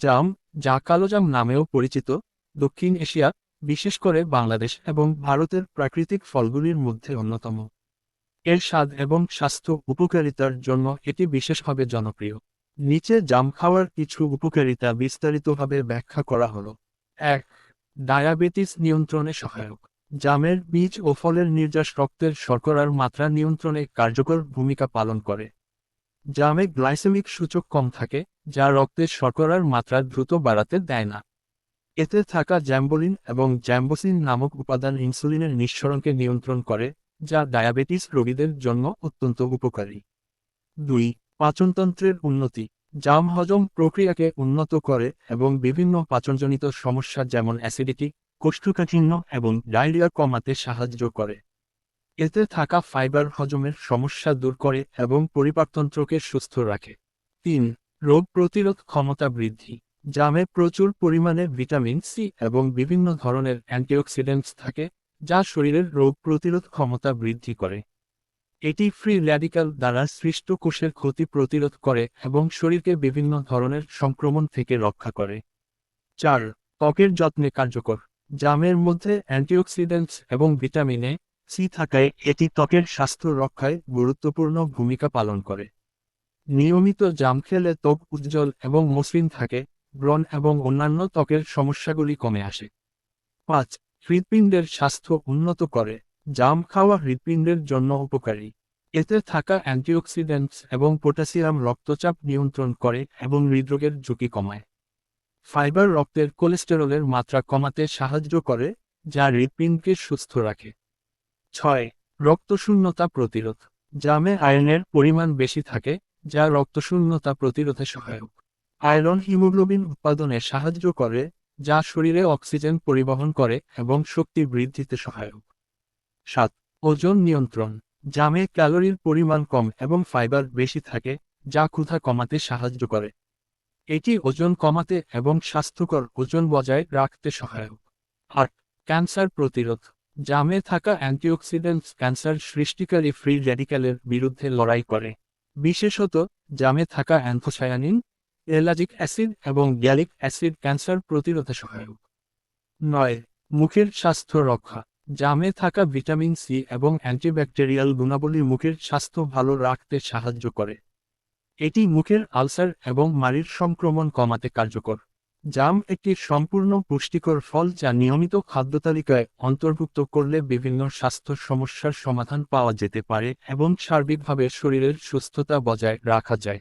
জাম যা কালোজাম নামেও পরিচিত, দক্ষিণ এশিয়া, বিশেষ করে বাংলাদেশ এবং ভারতের প্রাকৃতিক ফলগুলির মধ্যে অন্যতম। এর স্বাদ এবং স্বাস্থ্য উপকারিতার জন্য এটি বিশেষভাবে জনপ্রিয়। নিচে জাম খাওয়ার কিছু উপকারিতা বিস্তারিতভাবে ব্যাখ্যা করা হলো। এক, ডায়াবেটিস নিয়ন্ত্রণে সহায়ক। জামের বীজ ও ফলের নির্যাস রক্তের শর্করার মাত্রা নিয়ন্ত্রণে কার্যকর ভূমিকা পালন করে। জামে গ্লাইসেমিক সূচক কম থাকে, যা রক্তের শর্করার মাত্রা দ্রুত বাড়াতে দেয় না। এতে থাকা জ্যাম্বোলিন এবং জ্যাম্বোসিন নামক উপাদান ইনসুলিনের নিঃসরণকে নিয়ন্ত্রণ করে, যা ডায়াবেটিস রোগীদের জন্য অত্যন্ত উপকারী। দুই, পাচনতন্ত্রের উন্নতি। জাম হজম প্রক্রিয়াকে উন্নত করে এবং বিভিন্ন পাচনজনিত সমস্যা যেমন অ্যাসিডিটি, কোষ্ঠকাঠিন্য এবং ডায়রিয়া কমাতে সাহায্য করে। এতে থাকা ফাইবার হজমের সমস্যা দূর করে এবং পরিপাকতন্ত্রকে সুস্থ রাখে। তিন, রোগ প্রতিরোধ ক্ষমতা বৃদ্ধি। জামে প্রচুর পরিমাণে ভিটামিন সি এবং বিভিন্ন ধরনের অ্যান্টিঅক্সিডেন্টস থাকে, যা শরীরের রোগ প্রতিরোধ ক্ষমতা বৃদ্ধি করে। এটি ফ্রি র্যাডিক্যাল দ্বারা সৃষ্ট কোষের ক্ষতি প্রতিরোধ করে এবং শরীরকে বিভিন্ন ধরনের সংক্রমণ থেকে রক্ষা করে। চার, ত্বকের যত্নে কার্যকর। জামের মধ্যে অ্যান্টিঅক্সিডেন্টস এবং ভিটামিন এ সি থাকায় এটি ত্বকের স্বাস্থ্য রক্ষায় গুরুত্বপূর্ণ ভূমিকা পালন করে। নিয়মিত জাম খেলে ত্বক উজ্জ্বল এবং মসৃণ থাকে, ব্রণ এবং অন্যান্য ত্বকের সমস্যাগুলি কমে আসে। পাঁচ, হৃৎপিণ্ডের স্বাস্থ্য উন্নত করে। জাম খাওয়া হৃৎপিণ্ডের জন্য উপকারী। এতে থাকা অ্যান্টিঅক্সিডেন্টস এবং পটাশিয়াম রক্তচাপ নিয়ন্ত্রণ করে এবং হৃদরোগের ঝুঁকি কমায়। ফাইবার রক্তের কোলেস্টেরলের মাত্রা কমাতে সাহায্য করে, যা হৃৎপিণ্ডকে সুস্থ রাখে। ছয়, রক্তশূন্যতা প্রতিরোধ। জামে আয়রনের পরিমাণ বেশি থাকে, যা রক্তশূন্যতা প্রতিরোধে সহায়ক। আয়রন হিমোগ্লোবিন উৎপাদনে সাহায্য করে, যা শরীরে অক্সিজেন পরিবহন করে এবং শক্তি বৃদ্ধিতে সহায়ক। সাত, ওজন নিয়ন্ত্রণ। জামে ক্যালোরির পরিমাণ কম এবং ফাইবার বেশি থাকে, যা ক্ষুধা কমাতে সাহায্য করে। এটি ওজন কমাতে এবং স্বাস্থ্যকর ওজন বজায় রাখতে সহায়ক। আট, ক্যান্সার প্রতিরোধ। জামে থাকা অ্যান্টিঅক্সিডেন্টস ক্যান্সার সৃষ্টিকারী ফ্রি র্যাডিক্যালের বিরুদ্ধে লড়াই করে। বিশেষত, জামে থাকা অ্যান্থোসায়ানিন এলাজিক অ্যাসিড এবং গ্যালিক অ্যাসিড ক্যান্সার প্রতিরোধে সহায়ক। নয়, মুখের স্বাস্থ্য রক্ষা। জামে থাকা ভিটামিন সি এবং অ্যান্টিব্যাকটেরিয়াল গুণাবলী মুখের স্বাস্থ্য ভালো রাখতে সাহায্য করে। এটি মুখের আলসার এবং মাড়ির সংক্রমণ কমাতে কার্যকর। জাম একটি সম্পূর্ণ পুষ্টিকর ফল যা নিয়মিত খাদ্যতালিকায় অন্তর্ভুক্ত করলে বিভিন্ন স্বাস্থ্য সমস্যার সমাধান পাওয়া যেতে পারে এবং সার্বিকভাবে শরীরের সুস্থতা বজায় রাখা যায়।